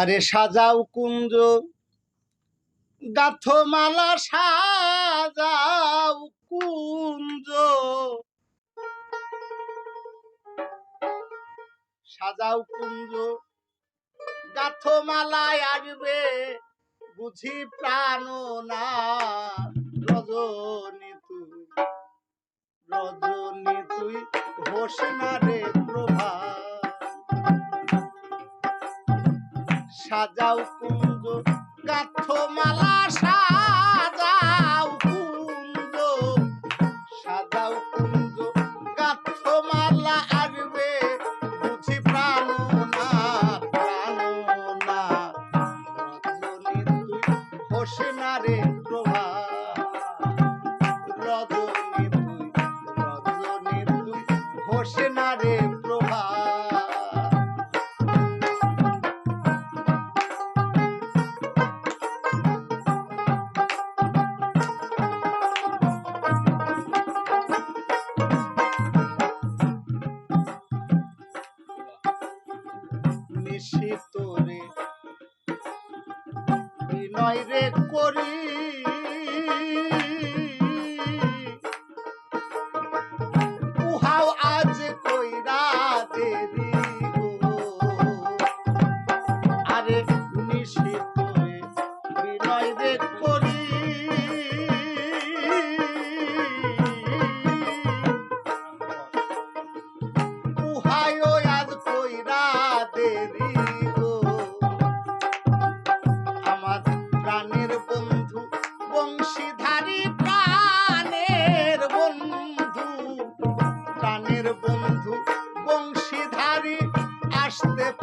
আরে সাজাও কুঞ্জ, গাথমালা সাজাও কুঞ্জ। সাজাও কুঞ্জ, গাথমালায় আসবে বুঝি প্রাণ না। রজনী তুই রজনী তুই না রে। সাজাও কুঞ্জ গাথমালা সাজাও কুঞ্জ। সাজাও কুঞ্জ গাথমালা আসবে, বুঝি প্রাণ না প্রাণ না। রজনী না রে প্রভা। রজনী তুই রজনী তুই হোস না রে বিনয় রে করি।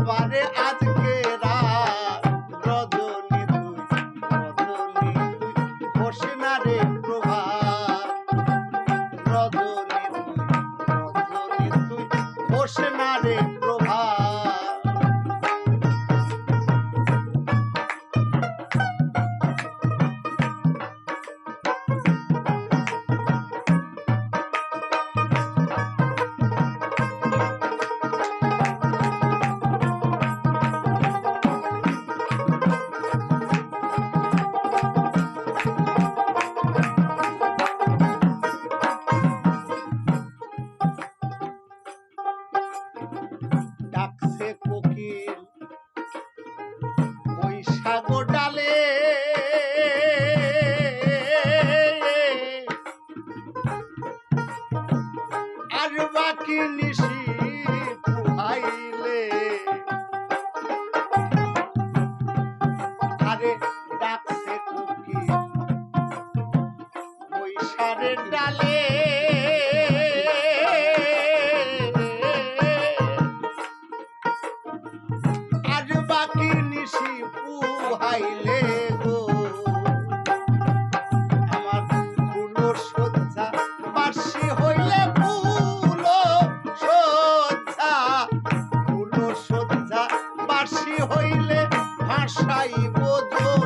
পারে আজকে হইলে ভাষাই যমুনা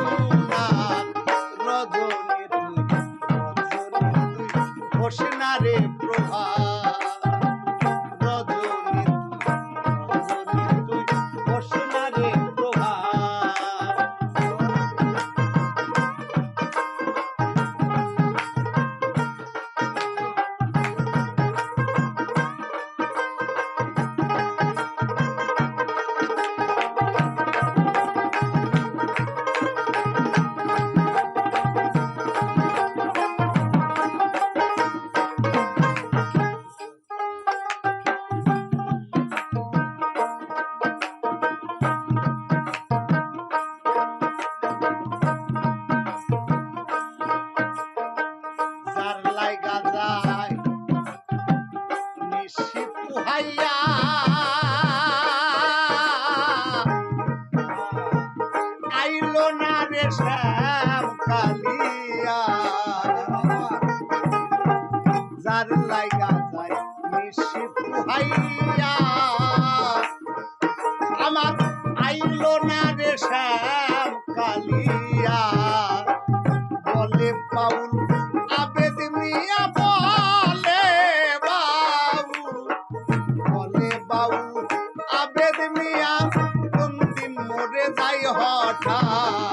নিশি পুহাইয়া। আইলো না রে শ্যাম কালিয়া যার লাইগা যায় নিশি পুহাইয়া। মিয়া কোনদিন মরে যাই হঠাৎ।